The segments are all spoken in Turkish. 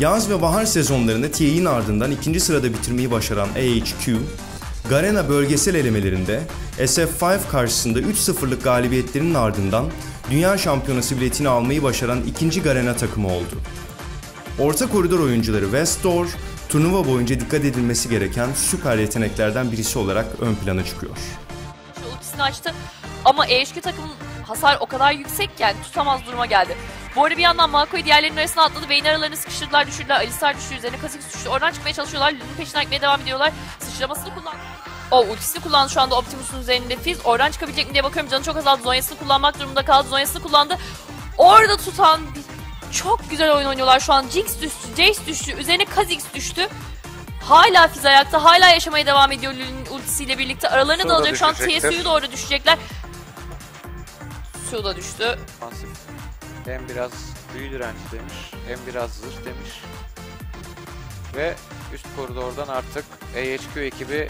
Yaz ve bahar sezonlarını TI'nin ardından ikinci sırada bitirmeyi başaran AHQ, Garena bölgesel elemelerinde SF5 karşısında 3-0'lık galibiyetlerinin ardından Dünya Şampiyonası biletini almayı başaran ikinci Garena takımı oldu. Orta koridor oyuncuları Westdoor, turnuva boyunca dikkat edilmesi gereken süper yeteneklerden birisi olarak ön plana çıkıyor. Ultisini açtı ama EHQ takımın hasar o kadar yüksek ki yani tutamaz duruma geldi. Bu arada bir yandan Malkoy diğerlerinin arasına atladı. Vayne aralarını sıkıştırdılar, düşürdüler. Alistar düştü üzerine. Kha'Zix düştü. Oradan çıkmaya çalışıyorlar. Lu'nun peşinden gitmeye devam ediyorlar. Sıçramasını kullandı. O ultisini kullandı şu anda Optimus'un üzerinde Fizz. Oradan çıkabilecek mi diye bakıyorum. Canı çok azaldı. Zonyasını kullanmak durumunda kaldı. Zonyasını kullandı. Orada tutan çok güzel oyun oynuyorlar şu an. Jinx düştü, Jace düştü. Üzerine Kha'Zix düştü. Hala Fizz ayakta. Hala yaşamaya devam ediyor Lul'ün ultisiyle birlikte. Aralarına Su da da alıyor. Şu an. TSU'ya doğru düşecekler. Su da düştü. Pasif. Hem biraz büyü direnci demiş, hem biraz zırh demiş. Ve üst koridordan artık AHQ ekibi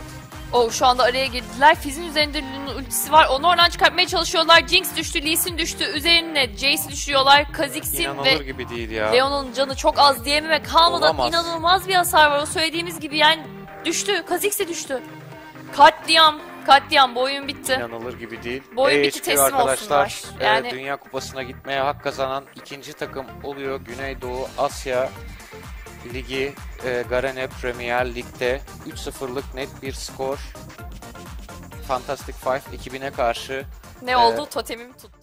O şu anda araya girdiler. Fizz'in üzerinde Lulu'nun ultisi var. Onu oradan çıkartmaya çalışıyorlar. Jinx düştü, Lee Sin düştü. Üzerine Jace düşüyorlar. Kha'Zix'in ve gibi değil ya. Leon'un canı çok az diyememe kalmadan Olamaz. inanılmaz bir hasar var. O söylediğimiz gibi yani düştü. Kha'Zix de düştü. Katliam. Katliam. Bu oyun bitti. İnanılır gibi değil. Bu oyun bitti, teslim arkadaşlar olsunlar. e, Yani- Dünya Kupası'na gitmeye hak kazanan ikinci takım oluyor. Güneydoğu Asya Ligi e, Garene Premier Lig'de 3-0'lık net bir skor. Fantastic Five ekibine karşı Ne oldu? Totemim tuttu.